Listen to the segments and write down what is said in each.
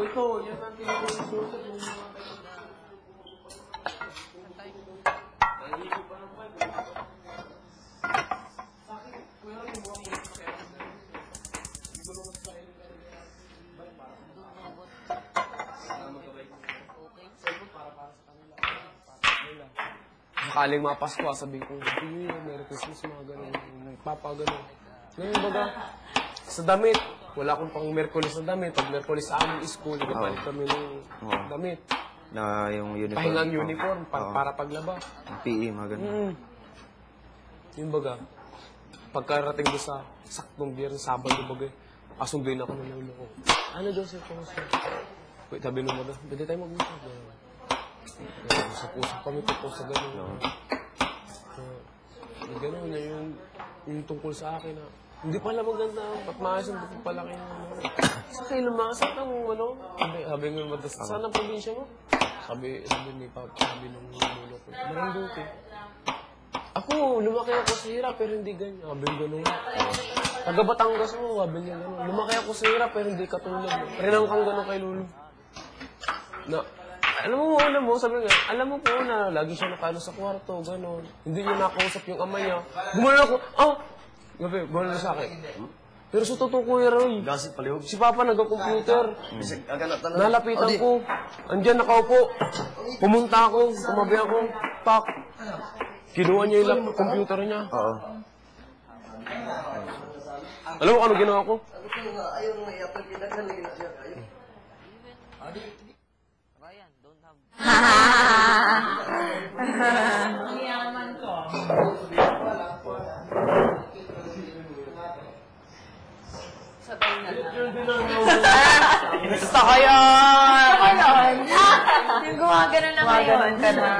Ito, yan ang tinutulong ko sa yung mga. Makaling mga Pasko, sabihin ko, Merry Christmas, mga ganun. Papa, ganun. Ngayon, baga, sa damit, wala akong pang Merkulis na damit. Pag Merkulis sa aming school, nagpapalit kami ng Oo. damit. Na yung uniform. Pahingang uniform, pa- Oo. para paglaba. Yung PE, mga ganun. Mm. Yung baga, pagkarating ko sa saktong biyernes, Sabado baga, asunduin ako ng lolo ko. Ano Joseph, kumusta? Wait, sabi nung baga, pwede tayo mag-usap. Usap-usap kami tungkol sa ganun. Oo. Uh, ganun na yung, yung tungkol sa akin na, hindi pala maganda, ba't maayos ang bukod pala kayo. Ano. Sa kayo lumakasat ang ano, sabi, sabi nga madas, saan ang probinsya mo? Sabi, sabi ni Papa, sabi nung lolo ko, Marinduque. Ako, lumaki ako sa hirap pero hindi ganyan. Sabi ko ganun. Taga Batangas ako, sabi niya ganun. Lumaki ako sa hirap pero hindi katulad. mo. Rinang kang ganun kay Lolo. Na, alam mo, alam mo, sabi nga, alam mo po na lagi siya nakano sa kwarto, gano'n. Hindi niya nakausap yung ama niya. Gumano ako, ah! Gabi, gumano sa akin. Pero sa totoo ko, Roy, Gasi palihog. si Papa nag-computer. Bisig, aga na tanan. Nalapitan ko. Andyan, nakaupo. Pumunta ako, tumabi ako. Pak. Kinuha niya yung lap- computer niya. Oo. Alam mo kung ano ginawa ko? Gusto ko yun! Ayun! Yung gumagano na ngayon. ka na.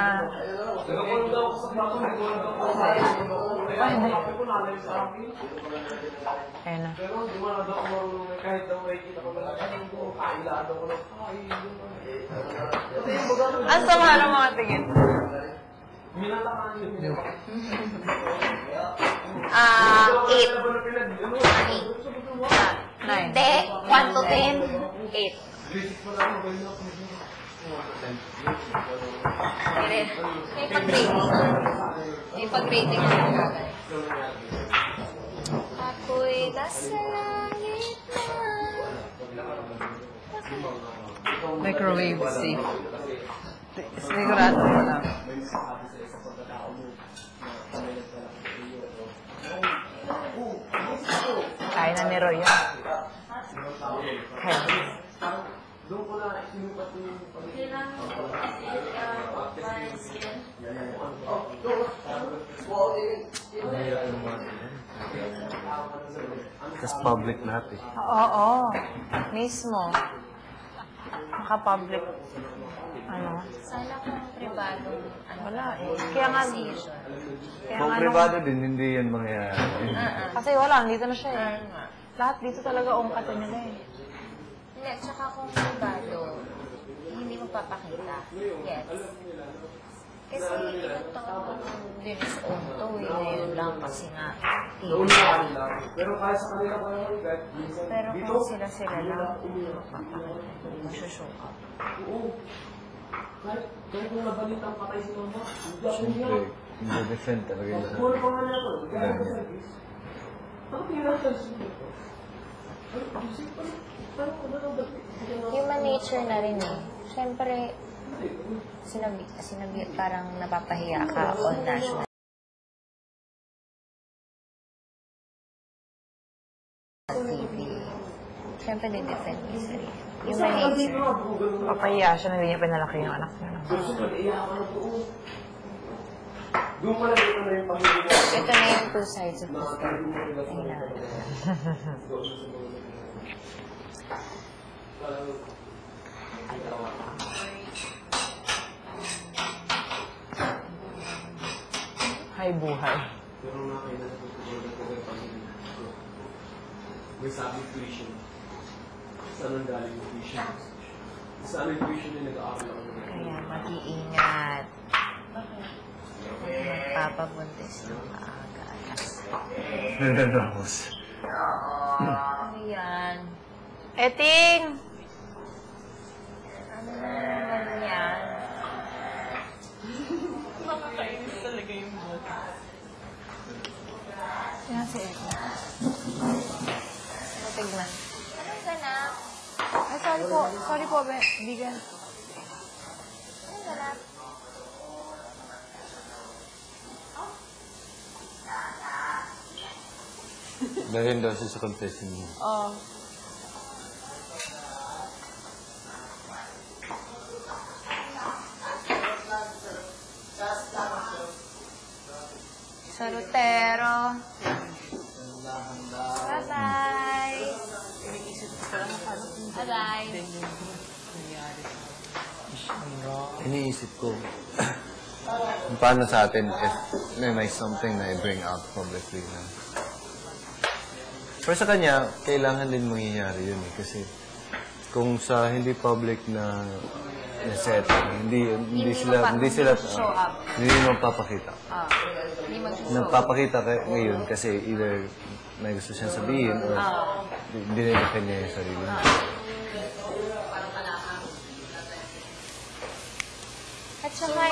Ayun na. Pero di mo na daw na kahit daw makikita ko pala. Ano ko, kailaan ako ng ay, Ang sama ng mga tingin. Ah, eight. Na pinag, ano, Nine. Hindi, 1 to 10, 8. basic pa lang, magaling ako. May pag-rating. May pag-rating ako kagad. Ako'y nasa langit na. Microwave safe. Sigurado mo lang. Kaya na ni Roy yan. Kaya. Doon ko na sinukat yung Tapos public lahat eh. Oo, mismo. Maka-public. Ano? Sana kung privado. Ano, Wala eh. Kaya nga, kaya Kung nga privado din, hindi yan mangyayari. Ah, Kasi wala, dito na siya eh. Lahat dito talaga ungkatan nila eh. Hindi, tsaka kung privado, hindi mo papakita. Yes. Kasi ilang taon din is on to eh. Ngayon lang kasi nga. Pero kaya sa kanila pa naman, Pero kung sila-sila lang, up. oo. Kahit, kung nabalitang patay si mama, hindi ako niya. hindi defend talaga yun. Puro pa nga ako. Kaya ako sa. Ang siya. Ano, ano na ba? Human nature na rin eh. Siyempre, sinabi, sinabi, parang napapahiya ka on national TV. Siyempre, di-defend yung sarili. Human nature. Papahiya siya na hindi niya pinalaki yung anak niya. Ito na yung yung two sides of the story. Kailangan. Hay buhay. Pero nakailan ko siguro na ko yung pamilya ko. May sabi tuition. Saan ang galing yung tuition? Saan yung tuition yung nag-aaral ako ng Kaya mag-iingat. Magpapabuntis ng maaga. Nandamos. Oo. Ano yan? Eting! Ano na naman yan? Nakakainis talaga yung book. Yan si Eting. Tignan. Anong ganap? Ay, sorry po. Sorry po, be. Bigan. Anong ganap? Dahil daw siya sa confession mo. Oh. Iniisip ko, paano sa atin if may, may something na i-bring out publicly na. Pero sa kanya, kailangan din mangyayari yun eh. Kasi kung sa hindi public na na setting, hindi, hindi, Hindi sila, hindi sila, up. hindi magpapakita. Ah, hindi magsusuot. Nagpapakita kay, ngayon kasi either may gusto siyang sabihin or Ah. dinidefend niya yung sarili niya. At saka,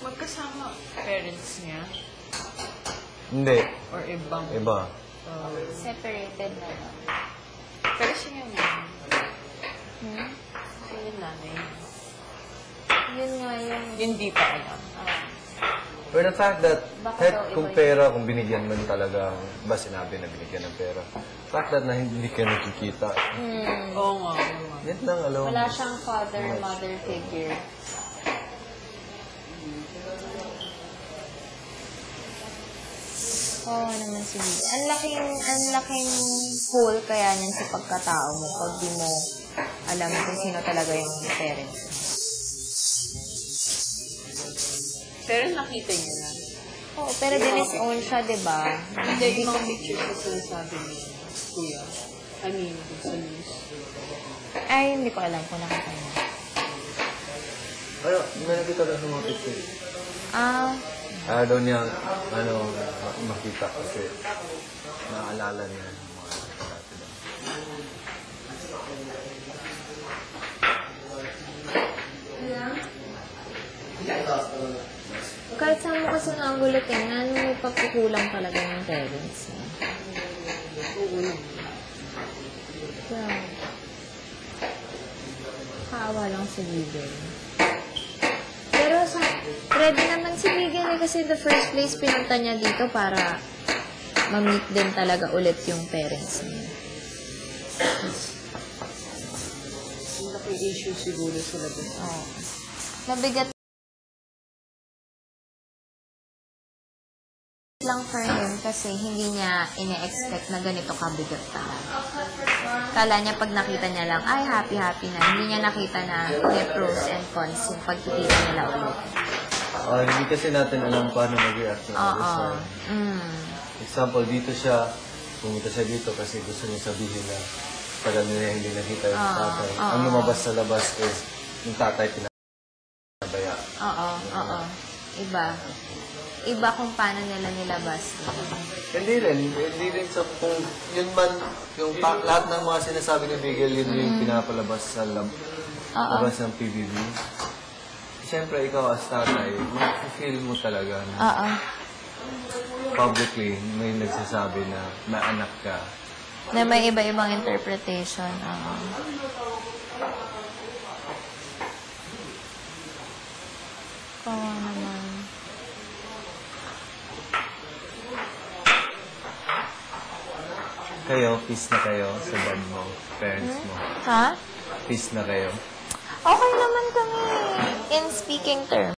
Magkasama parents niya? Hindi, Or ibang? iba. separated na lang. Pero siya yung nanay. Hmm? Siya yung nanay. Yun nga yung... Hindi pa alam. ah, But the fact that, kahit kung yun. pera, kung binigyan man talaga, ba sinabi na binigyan ng pera, fact that na hindi ka nakikita, hmm. Oo nga. oo nga. yan lang alam. Wala siyang father-mother figure. Oo naman si Bibi. Ang laking, ang laking hole kaya niyan sa pagkatao mo pag di mo alam kung sino talaga yung parents mo. Pero nakita niya na. Oo, pero dinis-own siya, di ba? Hindi, yung mga pictures na sinasabi ni Kuya. I mean, sa news. Ay, hindi ko alam kung nakita niya. Ano, may nakita ka sa mga picture. Ah, Ayaw daw niya, ano, ma- makita kasi naaalala niya yung mga dati daw. kahit saan mo kasi nga ang gulo tingnan, may pagkukulang talaga ng parents mo. Kaya, kaawa lang si Bigel. Ready naman si Bigel eh, kasi the first place pinunta niya dito para ma-meet din talaga ulit yung parents niya. Ang issue siguro sila doon. Oo. Nabigat lang for him kasi hindi niya ine-expect na ganito kabigat talaga. Kala niya pag nakita niya lang, ay happy-happy na. Hindi niya nakita na may pros and cons yung pagkikita nila ulit. Ah, hindi kasi natin alam paano mag-react ng Oo. side. Mm. Example, dito siya, pumunta siya dito kasi gusto niya sabihin na tagal niya hindi nakita yung Oo, tatay. oo. Ang lumabas sa labas is yung tatay pinabaya. Oo, oo. Iba. Iba kung paano nila nilabas. Hindi rin, hindi rin sa kung yun man, yung pa, lahat ng mga sinasabi ni Bigel, yun yung pinapalabas sa lab, labas ng PBB. Siyempre, ikaw as tatay, ma-feel mo talaga na Oo. publicly may nagsasabi na may anak ka. Na may iba-ibang interpretation. Oo. Kawa naman. Kayo, peace na kayo sa dad mo, parents mo. Ha? Peace na kayo. Okay naman kami in speaking terms.